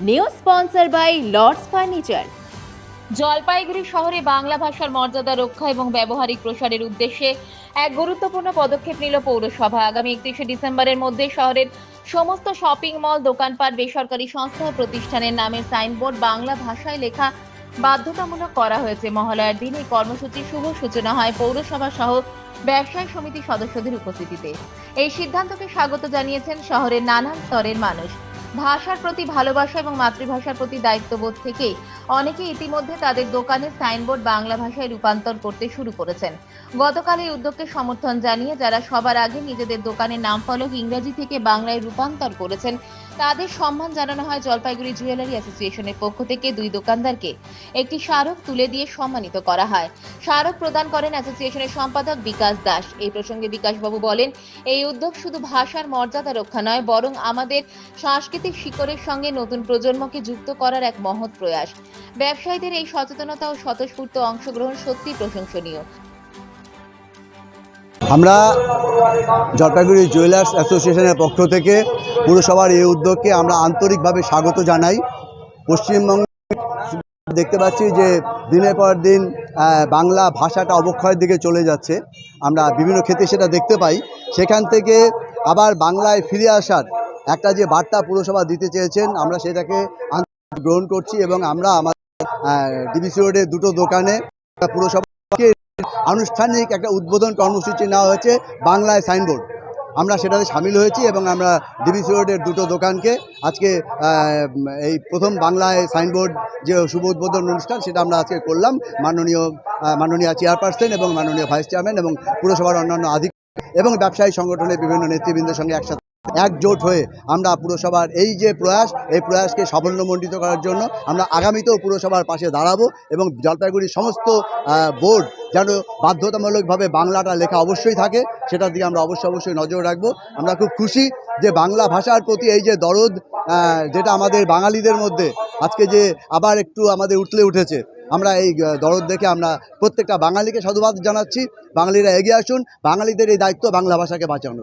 New sponsor by Lords furniture Jalpaiguri শহরে বাংলা ভাষার মর্যাদা রক্ষা এবং ব্যবহারিক প্রসারের উদ্দেশ্যে এক গুরুত্বপূর্ণ পদক্ষেপ নিল পৌরসভা। আগামী একত্রিশে ডিসেম্বরের মধ্যে শহরের সমস্ত শপিং মল, দোকানপাট, বেসরকারি সংস্থা ও প্রতিষ্ঠানের নামের সাইনবোর্ড বাংলা ভাষায় লেখা বাধ্যতামূলক করা হয়েছে। মহালয়ার দিন এই কর্মসূচির শুভ সূচনা হয় পৌরসভা সহ ব্যবসায় সমিতি সদস্যদের উপস্থিতিতে। এই সিদ্ধান্তকে স্বাগত জানিয়েছেন শহরের নানান স্তরের মানুষ। ভাষার প্রতি ভালোবাসা এবং মাতৃভাষার প্রতি দায়িত্ববোধ থেকেই অনেকে ইতিমধ্যে তাদের দোকানে সাইনবোর্ড বাংলা ভাষায় রূপান্তর করতে শুরু করেছেন। গতকাল এই উদ্যোগকে সমর্থন জানিয়ে যারা সবার আগে নিজেদের দোকানের নাম ফলক ইংরেজি থেকে বাংলায় রূপান্তর করেছেন তাদের সম্মান জানানো হয় জলপাইগুড়ি জুয়েলারি অ্যাসোসিয়েশনের পক্ষ থেকে দুই দোকানদারকে। একটি স্মারক তুলে দিয়ে সম্মানিত করা হয়। স্মারক প্রদান করেন অ্যাসোসিয়েশনের সম্পাদক বিকাশ দাস। এই প্রসঙ্গে বিকাশবাবু বলেন, এই উদ্যোগ শুধু ভাষার মর্যাদা রক্ষা নয়, বরং আমাদের সাংস্কৃতিক শিকড়ের সঙ্গে নতুন প্রজন্মকে যুক্ত করার এক মহৎ প্রয়াস। ব্যবসায়ীদের এই সচেতনতা ও স্বতঃস্ফূর্ত অংশগ্রহণ সত্যি প্রশংসনীয়। আমরা জলপাইগুড়ি জুয়েলার্স অ্যাসোসিয়েশনের পক্ষ থেকে পুরসভার এই উদ্যোগকে আমরা আন্তরিকভাবে স্বাগত জানাই। পশ্চিমবঙ্গে দেখতে পাচ্ছি যে দিনের পর দিন বাংলা ভাষাটা অবক্ষয়ের দিকে চলে যাচ্ছে। আমরা বিভিন্ন ক্ষেত্রে সেটা দেখতে পাই। সেখান থেকে আবার বাংলায় ফিরে আসার একটা যে বার্তা পুরসভা দিতে চেয়েছেন, আমরা সেটাকে গ্রহণ করছি এবং আমরা আমাদের ডিবিসি রোডের দুটো দোকানে পুরসভাকে আনুষ্ঠানিক একটা উদ্বোধন কর্মসূচি নেওয়া হয়েছে বাংলায় সাইনবোর্ড। আমরা সেটাতে সামিল হয়েছি এবং আমরা ডিবিসি রোডের দুটো দোকানকে আজকে এই প্রথম বাংলায় সাইনবোর্ড যে শুভ উদ্বোধন অনুষ্ঠান সেটা আমরা আজকে করলাম। মাননীয় মাননীয় চেয়ারপারসন এবং মাননীয় ভাইস চেয়ারম্যান এবং পুরসভার অন্যান্য আধিকারিক এবং ব্যবসায়ী সংগঠনের বিভিন্ন নেতৃবৃন্দের সঙ্গে একসাথে একজোট হয়ে আমরা পুরসভার এই যে প্রয়াস, এই প্রয়াসকে সাফল্যমণ্ডিত করার জন্য আমরা আগামীতেও পুরসভার পাশে দাঁড়াবো এবং জলপাইগুড়ির সমস্ত বোর্ড যেন বাধ্যতামূলকভাবে বাংলাটা লেখা অবশ্যই থাকে, সেটার দিকে আমরা অবশ্যই অবশ্যই নজর রাখব। আমরা খুব খুশি যে বাংলা ভাষার প্রতি এই যে দরদ যেটা আমাদের বাঙালিদের মধ্যে আজকে যে আবার একটু আমাদের উঠলে উঠেছে, আমরা এই দরদ দেখে আমরা প্রত্যেকটা বাঙালিকে সাধুবাদ জানাচ্ছি। বাঙালিরা এগিয়ে আসুন, বাঙালিদের এই দায়িত্ব বাংলা ভাষাকে বাঁচানো